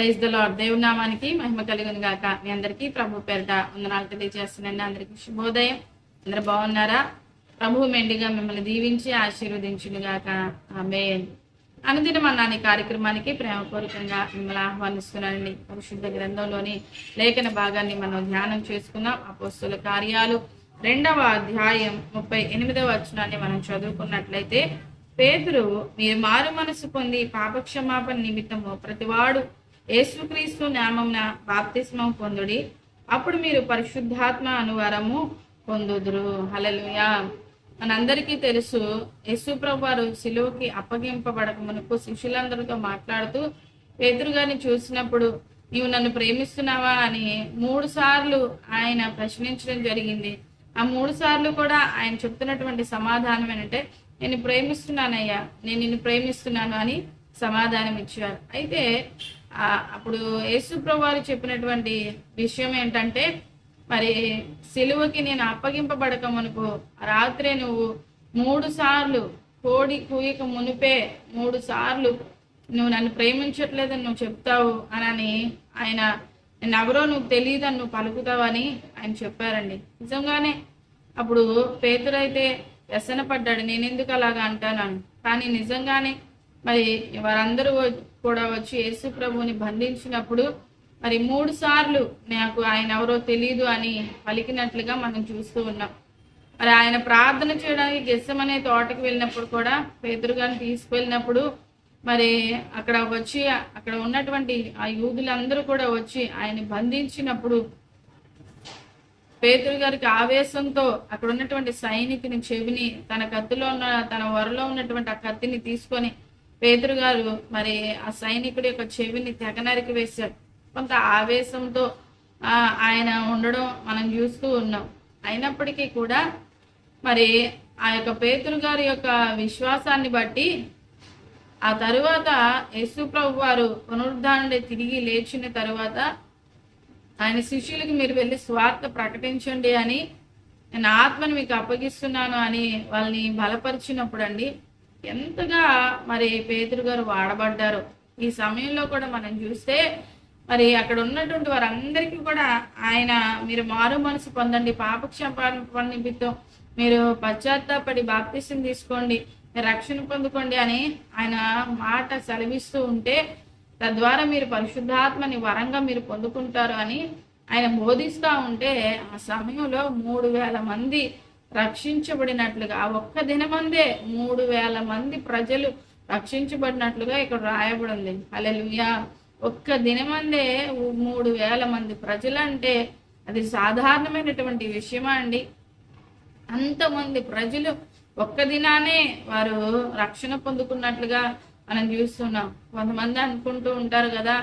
Praise the Lord. దేవునామానికి మహిమ కలుగును గాక. మీ అందరికీ ప్రభు పేరిట వందనాలు తెలియజేస్తున్నాను. అందరికీ శుభోదయం. అందరు బాగున్నారా? ప్రభు మెండిగా మిమ్మల్ని దీవించి ఆశీర్వదించును గాక. ఆమె అనుదినం అన్నాని కార్యక్రమానికి ప్రేమపూర్వకంగా మిమ్మల్ని ఆహ్వానిస్తున్నానండి. పరిశుద్ధ గ్రంథంలోని లేఖన భాగాన్ని మనం ధ్యానం చేసుకుందాం. అపోస్తుల కార్యాలు రెండవ అధ్యాయం ముప్పై ఎనిమిదవ వచనాన్ని మనం చదువుకున్నట్లయితే పేదరు మీరు మారు మనసు పొంది పాపక్షమాపణ నిమిత్తము ప్రతివాడు యేసుక్రీస్తు నామంన బాప్తిస్మం పొందుడి. అప్పుడు మీరు పరిశుద్ధాత్మ అనువారము పొందుదురు. హలలుయా మనందరికీ తెలుసు యశుప్రభు వారు సిలువకి అప్పగింపబడక మునుపు శిష్యులందరితో మాట్లాడుతూ పేతురు గారిని చూసినప్పుడు నీవు నన్ను ప్రేమిస్తున్నావా? అని మూడు సార్లు ఆయన ప్రశ్నించడం జరిగింది. ఆ మూడు సార్లు కూడా ఆయన చెప్తున్నటువంటి సమాధానం ఏంటంటే నేను ప్రేమిస్తున్నానయ్యా. నేను నిన్ను ప్రేమిస్తున్నాను అని సమాధానం ఇచ్చారు అయితే అప్పుడు యేసుప్రభు వారు చెప్పినటువంటి విషయం ఏంటంటే మరి సిలువకి నేను అప్పగింపబడక మునుపు రాత్రే నువ్వు మూడు సార్లు కోడి కూయక మునిపే మూడు సార్లు నువ్వు నన్ను ప్రేమించట్లేదని నువ్వు చెప్తావు అని ఆయన నేను ఎవరో నువ్వు తెలియదని నువ్వు పలుకుతావని ఆయన చెప్పారండి. నిజంగానే అప్పుడు పేతురైతే వ్యసన పడ్డాడు నేను ఎందుకు అలాగా అంటాను? కానీ నిజంగానే మరి వారందరూ కూడా వచ్చి యేసు ప్రభుని బంధించినప్పుడు మరి మూడు సార్లు నాకు ఆయన ఎవరో తెలియదు అని పలికినట్లుగా మనం చూస్తూ ఉన్నాం. మరి ఆయన ప్రార్థన చేయడానికి గెస్సమనే తోటకి వెళ్ళినప్పుడు కూడా పేదరుగాని తీసుకువెళ్ళినప్పుడు మరి అక్కడ వచ్చి అక్కడ ఉన్నటువంటి ఆ యూదులందరూ కూడా వచ్చి ఆయన బంధించినప్పుడు పేతురు గారికి ఆవేశంతో అక్కడ ఉన్నటువంటి సైనికుని చెవిని తన కత్తిలో ఉన్న తన వరలో ఉన్నటువంటి ఆ కత్తిని తీసుకొని పేతురు గారు మరి ఆ సైనికుడి యొక్క చెవిని తెగనరికి వేశాడు కొంత ఆవేశంతో ఆయన ఉండడం మనం చూస్తూ ఉన్నాం. అయినప్పటికీ కూడా మరి ఆ యొక్క పేతురు గారి యొక్క విశ్వాసాన్ని బట్టి ఆ తరువాత యేసు ప్రభు వారు పునరుద్ధానుడి తిరిగి లేచిన తరువాత ఆయన శిష్యులకి మీరు వెళ్ళి స్వార్థ ప్రకటించండి అని నేను ఆత్మని మీకు అప్పగిస్తున్నాను అని వాళ్ళని బలపరిచినప్పుడు అండి ఎంతగా మరి పేతురు గారు వాడబడ్డారు ఈ సమయంలో కూడా మనం చూస్తే మరి అక్కడ ఉన్నటువంటి వారందరికీ కూడా ఆయన మీరు మారు మనసు పొందండి. పాపక్షేపాల నిమిత్తం మీరు పశ్చాత్తాపడి బాప్తిసం తీసుకోండి మీరు రక్షణ పొందుకోండి అని ఆయన మాట సెలవిస్తూ ఉంటే తద్వారా మీరు పరిశుద్ధాత్మని వరంగా మీరు పొందుకుంటారు అని ఆయన బోధిస్తూ ఉంటే ఆ సమయంలో మూడు వేల మంది రక్షించబడినట్లుగా. ఆ ఒక్క దినమందే మూడు వేల మంది ప్రజలు రక్షించబడినట్లుగా ఇక్కడ రాయబడి ఉంది అలెలుయా ఒక్క దినమందే మూడు వేల మంది ప్రజలంటే అది సాధారణమైనటువంటి విషయమా అండి? అంతమంది ప్రజలు ఒక్క దినానే వారు రక్షణ పొందుకున్నట్లుగా మనం చూస్తున్నాం. కొంతమంది అనుకుంటూ ఉంటారు కదా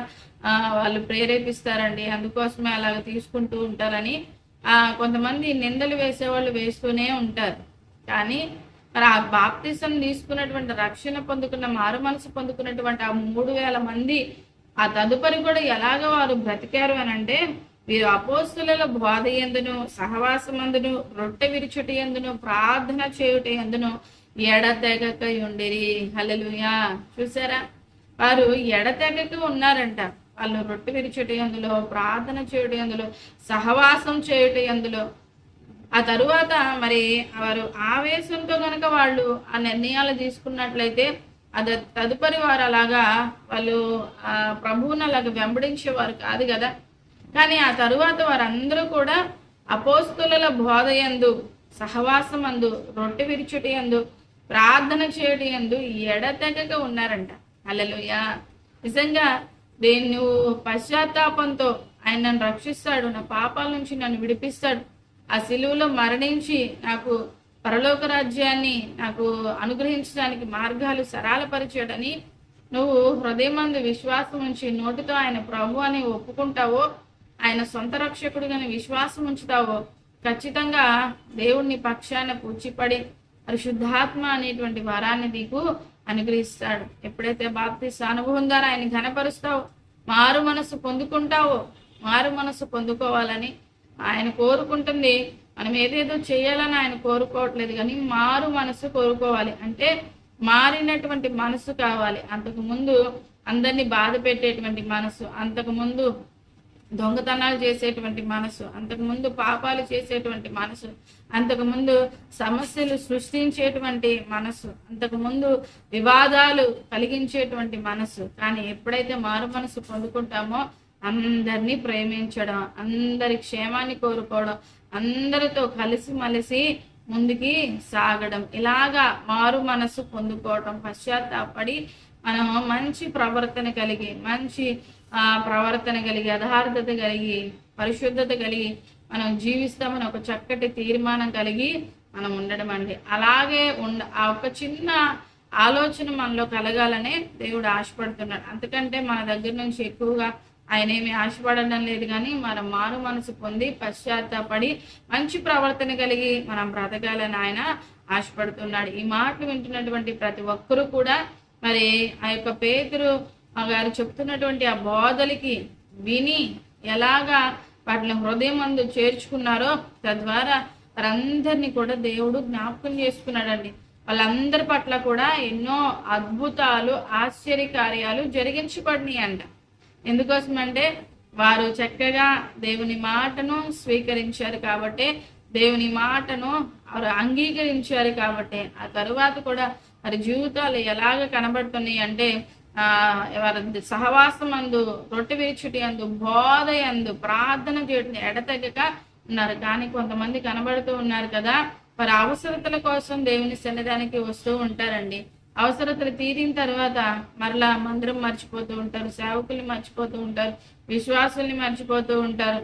ఆ, వాళ్ళు ప్రేరేపిస్తారండి అందుకోసమే అలాగ తీసుకుంటూ ఉంటారని. కొంతమంది నిందలు వేసేవాళ్ళు వేస్తూనే ఉంటారు. కానీ మరి ఆ బాప్తిసం తీసుకున్నటువంటి రక్షణ పొందుకున్న మారు మనసు పొందుకున్నటువంటి ఆ మూడు వేల మంది ఆ తదుపరి కూడా ఎలాగ వారు బ్రతికారు అని అంటే వీరు అపోస్తుల బోధ ఎందును సహవాసమందును రొట్టె విరుచుట ఎందును ప్రార్థన చేయుట ఎందును ఎడతెగక ఉండిరి. హలలుయా చూసారా? వారు ఎడతెగక ఉన్నారంట. వాళ్ళు రొట్టె విరిచేటి అందులో ప్రార్థన చేయడం అందులో సహవాసం చేయటం ఎందులో ఆ తరువాత మరి వారు ఆవేశంతో కనుక వాళ్ళు ఆ నిర్ణయాలు తీసుకున్నట్లయితే అది తదుపరి వారు అలాగా వాళ్ళు ఆ ప్రభువుని అలాగ వెంబడించేవారు కాదు కదా. కానీ ఆ తరువాత వారందరూ కూడా అపోస్తుల బోధ యందు సహవాసం అందు రొట్టె విరిచుటి ఎందు ప్రార్థన చేయటం ఎందు ఎడతెగక ఉన్నారంట. అలలుయ నిజంగా దేని నువ్వు పశ్చాత్తాపంతో ఆయన నన్ను రక్షిస్తాడు నా పాపాల నుంచి నన్ను విడిపిస్తాడు. ఆ సిలువలో మరణించి నాకు పరలోక రాజ్యాన్ని నాకు అనుగ్రహించడానికి మార్గాలు సరళపరిచాడని నువ్వు హృదయమందు విశ్వాసం ఉంచి నోటితో ఆయన ప్రభు అని ఒప్పుకుంటావో ఆయన సొంత రక్షకుడిగాని విశ్వాసం ఉంచుతావో ఖచ్చితంగా దేవుణ్ణి పక్షాన పూచిపడి పరిశుద్ధాత్మ అనేటువంటి వరాన్ని నీకు అనుగ్రహిస్తాడు. ఎప్పుడైతే బాప్తిస్ అనుభవం ద్వారా ఆయన ఘనపరుస్తావో మారు మనసు పొందుకుంటావో మారు మనసు పొందుకోవాలని ఆయన కోరుకుంటుంది. మనం ఏదేదో చేయాలని ఆయన కోరుకోవట్లేదు కానీ మారు మనసు కోరుకోవాలి. అంటే మారినటువంటి మనసు కావాలి. అంతకు ముందు అందరినీ బాధ పెట్టేటువంటి మనసు అంతకుముందు దొంగతనాలు చేసేటువంటి మనసు అంతకుముందు పాపాలు చేసేటువంటి మనసు అంతకుముందు సమస్యలు సృష్టించేటువంటి మనసు అంతకుముందు వివాదాలు కలిగించేటువంటి మనసు. కానీ ఎప్పుడైతే మారు మనసు పొందుకుంటామో అందరినీ ప్రేమించడం అందరి క్షేమాన్ని కోరుకోవడం అందరితో కలిసి మలిసి ముందుకి సాగడం ఇలాగా మారు మనసు పొందుకోవడం పశ్చాత్తాపడి మనం మంచి ప్రవర్తన కలిగి మంచి ఆ ప్రవర్తన కలిగి యథార్థత కలిగి పరిశుద్ధత కలిగి మనం జీవిస్తామని ఒక చక్కటి తీర్మానం కలిగి మనం ఉండడం అండి. అలాగే ఉండ ఆ ఒక చిన్న ఆలోచన మనలో కలగాలనే దేవుడు ఆశపడుతున్నాడు. అంతకంటే మన దగ్గర నుంచి ఎక్కువగా ఆయన ఏమి ఆశపడడం లేదు కానీ మనం మారు మనసు పొంది పశ్చాత్తాపడి మంచి ప్రవర్తన కలిగి మనం బ్రతకాలని ఆయన ఆశపడుతున్నాడు. ఈ మాటలు వింటున్నటువంటి ప్రతి ఒక్కరూ కూడా మరి ఆ యొక్క పేతురు గారు చెప్తున్నటువంటి ఆ బోధలకి విని ఎలాగా వాటిని హృదయం అందు చేర్చుకున్నారో తద్వారా వారందరినీ కూడా దేవుడు జ్ఞాపకం చేసుకున్నాడండి. వాళ్ళందరి పట్ల కూడా ఎన్నో అద్భుతాలు ఆశ్చర్య కార్యాలు జరిగించబడినాయి అంట. ఎందుకోసమంటే వారు చక్కగా దేవుని మాటను స్వీకరించారు కాబట్టి దేవుని మాటను వారు అంగీకరించారు కాబట్టి ఆ తరువాత కూడా వారి జీవితాలు ఎలాగ కనబడుతున్నాయి అంటే ఆ వారి సహవాసం అందు రొట్టె విరుచుటి అందు బోధ అందు ప్రార్థన చేయడం ఎడతెగక ఉన్నారు. కానీ కొంతమంది కనబడుతూ ఉన్నారు కదా వారి అవసరతల కోసం దేవుని సన్నిధానికి వస్తూ ఉంటారండి. అవసరతలు తీరిన తర్వాత మరలా మందిరం మర్చిపోతూ ఉంటారు సేవకుల్ని మర్చిపోతూ ఉంటారు విశ్వాసుల్ని మర్చిపోతూ ఉంటారు.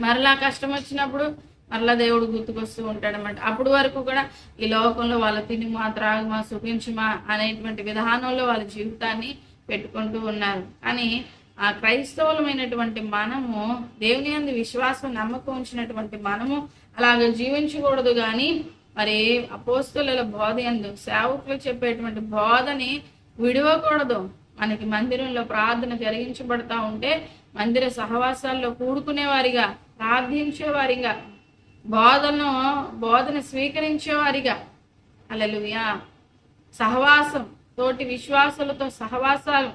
మరలా కష్టం వచ్చినప్పుడు మరలా దేవుడు గుర్తుకొస్తూ ఉంటాడనమాట అప్పటి అప్పుడు వరకు కూడా ఈ లోకంలో వాళ్ళ తినిమా త్రాగుమా సుఖించుమా అనేటువంటి విధానంలో వాళ్ళ జీవితాన్ని పెట్టుకుంటూ ఉన్నారు. కానీ ఆ క్రైస్తవులమైనటువంటి మనము దేవుని అందు విశ్వాసం నమ్మకం ఉంచినటువంటి మనము అలాగ జీవించకూడదు కానీ మరి అపోస్తుల బోధ ఎందు సేవకులు చెప్పేటువంటి బోధని విడవకూడదు. మనకి మందిరంలో ప్రార్థన జరిగించబడతా ఉంటే మందిర సహవాసాల్లో కూడుకునేవారిగా ప్రార్థించేవారిగా బోధను బోధన స్వీకరించేవారిగా. అలలుయా సహవాసం తోటి విశ్వాసులతో సహవాసాలు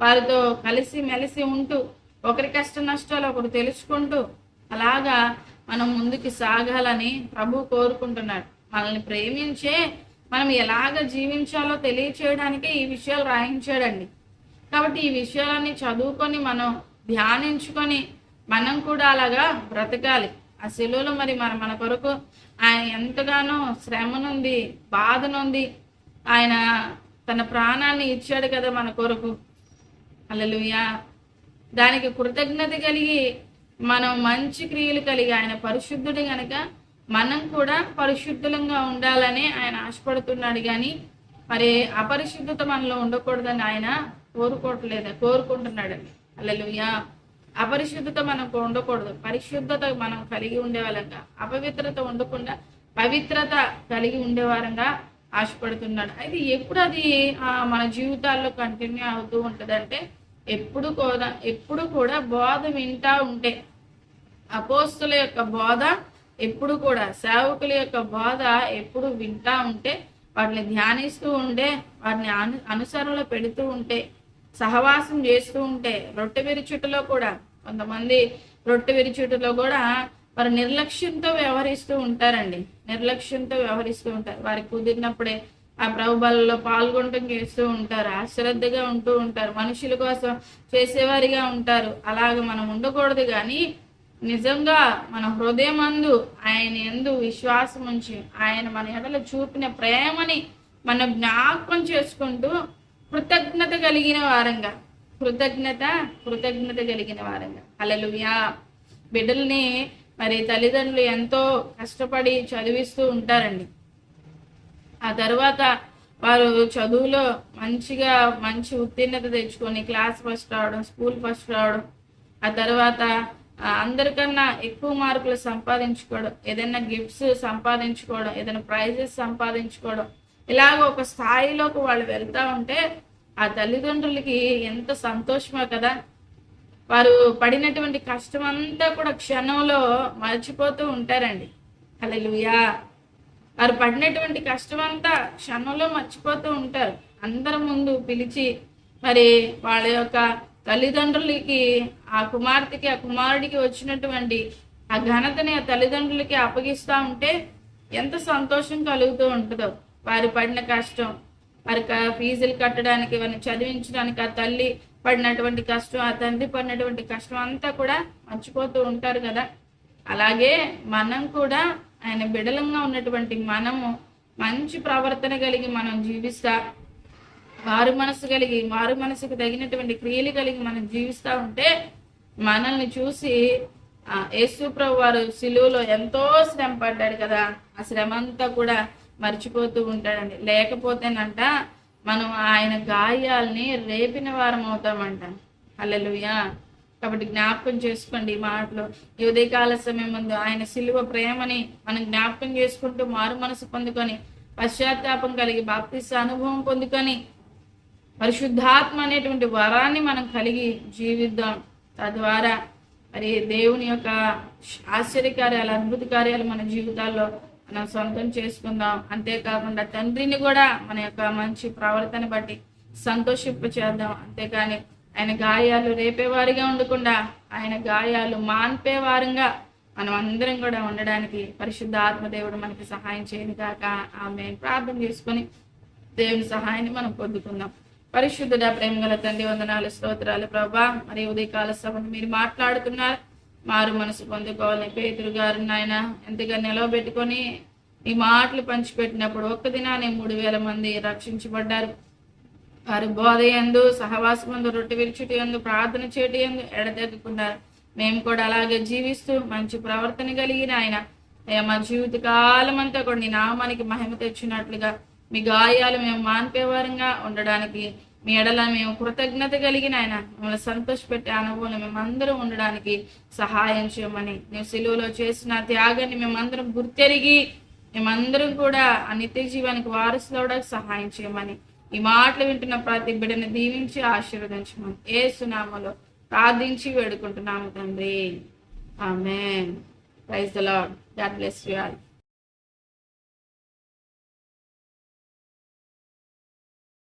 వారితో కలిసి మెలిసి ఉంటూ ఒకరి కష్ట నష్టాలు ఒకరు తెలుసుకుంటూ అలాగా మనం ముందుకు సాగాలని ప్రభు కోరుకుంటున్నాడు. మనల్ని ప్రేమించే మనం ఎలాగ జీవించాలో తెలియచేయడానికి ఈ విషయాలు రాయించాడండి. కాబట్టి ఈ విషయాలన్నీ చదువుకొని మనం ధ్యానించుకొని మనం కూడా అలాగా బ్రతకాలి. ఆ సెలవులో మరి మన మన కొరకు ఆయన ఎంతగానో శ్రమనుంది బాధనుంది ఆయన తన ప్రాణాన్ని ఇచ్చాడు కదా మన కొరకు. అల్లలుయా దానికి కృతజ్ఞత కలిగి మనం మంచి క్రియలు కలిగి ఆయన పరిశుద్ధుడు గనక మనం కూడా పరిశుద్ధులంగా ఉండాలని ఆయన ఆశపడుతున్నాడు కానీ మరి అపరిశుద్ధత మనలో ఉండకూడదని ఆయన కోరుకోవట్లేదు? కోరుకుంటున్నాడండి. అల్లెలుయా అపరిశుద్ధత మనకు ఉండకూడదు. పరిశుద్ధత మనం కలిగి ఉండేవారంగా అపవిత్రత ఉండకుండా పవిత్రత కలిగి ఉండేవారంగా ఆశపడుతున్నాడు. అయితే ఎప్పుడు అది ఆ, మన జీవితాల్లో కంటిన్యూ అవుతూ ఉంటుందంటే ఎప్పుడు కూడా ఎప్పుడు కూడా బోధ వింటా ఉంటే అపోస్తుల యొక్క బోధ ఎప్పుడు కూడా సేవకుల యొక్క బోధ ఎప్పుడు వింటా ఉంటే వాటిని ధ్యానిస్తూ ఉండే వాటిని అను అనుసరణలో పెడుతూ ఉంటే సహవాసం చేస్తూ ఉంటే రొట్టె విరుచుటలో కూడా కొంతమంది రొట్టె విరుచుటలో కూడా వారు నిర్లక్ష్యంతో వ్యవహరిస్తూ ఉంటారండి. నిర్లక్ష్యంతో వ్యవహరిస్తూ ఉంటారు. వారికి కుదిరినప్పుడే ఆ ప్రభుబలలో పాల్గొనటం చేస్తూ ఉంటారు. అశ్రద్ధగా ఉంటూ ఉంటారు. మనుషుల కోసం చేసేవారిగా ఉంటారు. అలాగ మనం ఉండకూడదు కానీ నిజంగా మన హృదయమందు ఆయన ఎందు విశ్వాసం ఉంచి ఆయన మన ఎడల చూపిన ప్రేమని మనం జ్ఞాపకం చేసుకుంటూ కృతజ్ఞత కలిగిన వారంగా. కృతజ్ఞత కృతజ్ఞత కలిగిన వారంగా. అలలుయా బిడ్డల్ని మరి తల్లిదండ్రులు ఎంతో కష్టపడి చదివిస్తూ ఉంటారండి. ఆ తర్వాత వారు చదువులో మంచిగా మంచి ఉత్తీర్ణత తెచ్చుకొని క్లాస్ ఫస్ట్ రావడం స్కూల్ ఫస్ట్ రావడం ఆ తర్వాత అందరికన్నా ఎక్కువ మార్కులు సంపాదించుకోవడం ఏదైనా గిఫ్ట్స్ సంపాదించుకోవడం ఏదైనా ప్రైజెస్ సంపాదించుకోవడం ఇలాగ ఒక స్థాయిలోకి వాళ్ళు వెళ్తా ఉంటే ఆ తల్లిదండ్రులకి ఎంత సంతోషమో కదా. వారు పడినటువంటి కష్టం అంతా కూడా క్షణంలో మర్చిపోతూ ఉంటారండి. హల్లెలూయా! వారు పడినటువంటి కష్టం అంతా క్షణంలో మర్చిపోతూ ఉంటారు. అందరి ముందు పిలిచి మరి వాళ్ళ యొక్క తల్లిదండ్రులకి ఆ కుమార్తెకి ఆ కుమారుడికి వచ్చినటువంటి ఆ ఘనతని ఆ తల్లిదండ్రులకి అప్పగిస్తూ ఉంటే ఎంత సంతోషం కలుగుతూ ఉంటుందో. వారు పడిన కష్టం. వారి ఫీజులు కట్టడానికి వారిని చదివించడానికి ఆ తల్లి పడినటువంటి కష్టం ఆ తండ్రి పడినటువంటి కష్టం అంతా కూడా మర్చిపోతూ ఉంటారు కదా. అలాగే మనం కూడా ఆయన బిడలంగా ఉన్నటువంటి మనము మంచి ప్రవర్తన కలిగి మనం జీవిస్తా వారు మనసు కలిగి వారు మనసుకు తగినటువంటి క్రియలు కలిగి మనం జీవిస్తూ ఉంటే మనల్ని చూసి ఆ యేసు ప్రభు వారు సిలువలో ఎంతో శ్రమ పడ్డాడు కదా. ఆ శ్రమ అంతా కూడా మర్చిపోతూ ఉంటాడండి. లేకపోతేనంట మనం ఆయన గాయాల్ని రేపిన వారం అవుతామంట. హల్లెలూయా. కాబట్టి జ్ఞాపకం చేసుకోండి ఈ మాటలు. ఈ ఉదయకాల సమయం ముందు ఆయన సిలువ ప్రేమని మనం జ్ఞాపకం చేసుకుంటూ మారు మనసు పొందుకొని పశ్చాత్తాపం కలిగి బాప్తిస్త అనుభవం పొందుకొని పరిశుద్ధాత్మ అనేటువంటి వరాన్ని మనం కలిగి జీవిద్దాం. తద్వారా మరి దేవుని యొక్క ఆశ్చర్య కార్యాలు అద్భుత కార్యాలు మన జీవితాల్లో మనం సొంతం చేసుకుందాం. అంతేకాకుండా తండ్రిని కూడా మన యొక్క మంచి ప్రవర్తన బట్టి సంతోషింప చేద్దాం అంతేకాని ఆయన గాయాలు రేపేవారిగా ఉండకుండా ఆయన గాయాలు మాన్పేవారంగా మనం అందరం కూడా ఉండడానికి పరిశుద్ధ ఆత్మదేవుడు మనకి సహాయం చేయను కాక ఆమె ప్రార్థన చేసుకొని దేవుని సహాయాన్ని మనం పొందుకుందాం. పరిశుద్ధుడ ప్రేమ గల తండ్రి వందనాలు స్తోత్రాలు ప్రభా మరి ఉదయకాల సభను మీరు మాట్లాడుతున్నారు. మారు మనసు పొందుకోవాలని పేతురు గారు నాయన ఎంతగా నిలవబెట్టుకొని ఈ మాటలు పంచిపెట్టినప్పుడు ఒక్క దినానే మూడు వేల మంది రక్షించబడ్డారు. వారి బోధ ఎందు సహవాసమందు రొట్టె విరుచుటి ఎందు ప్రార్థన చేయటి ఎందు ఎడతెగకున్నారు. మేము కూడా అలాగే జీవిస్తూ మంచి ప్రవర్తన కలిగిన ఆయన. అయ్యా మా జీవిత కాలం అంతా కూడా నీ నామానికి మహిమ తెచ్చినట్లుగా మీ గాయాలు మేము మాన్పేవారంగా ఉండడానికి మీ ఎడల మేము కృతజ్ఞత కలిగిన ఆయన. మిమ్మల్ని సంతోషపెట్టే అనుభవం మేమందరం ఉండడానికి సహాయం చేయమని. ನೀವು సిలువలో చేసిన త్యాగాన్ని మేమందరం గుర్తెరిగి మేమందరం కూడా ఆ నిత్య జీవానికి వారసులవడానికి సహాయం చేయమని. ఈ మాటలు వింటున్న ప్రతి బిడ్డని దీవించి ఆశీర్వదించమని. ఏ సునామలో ప్రార్థించి వేడుకుంటున్నాము తండ్రి. ఆమె praise the Lord God bless you all.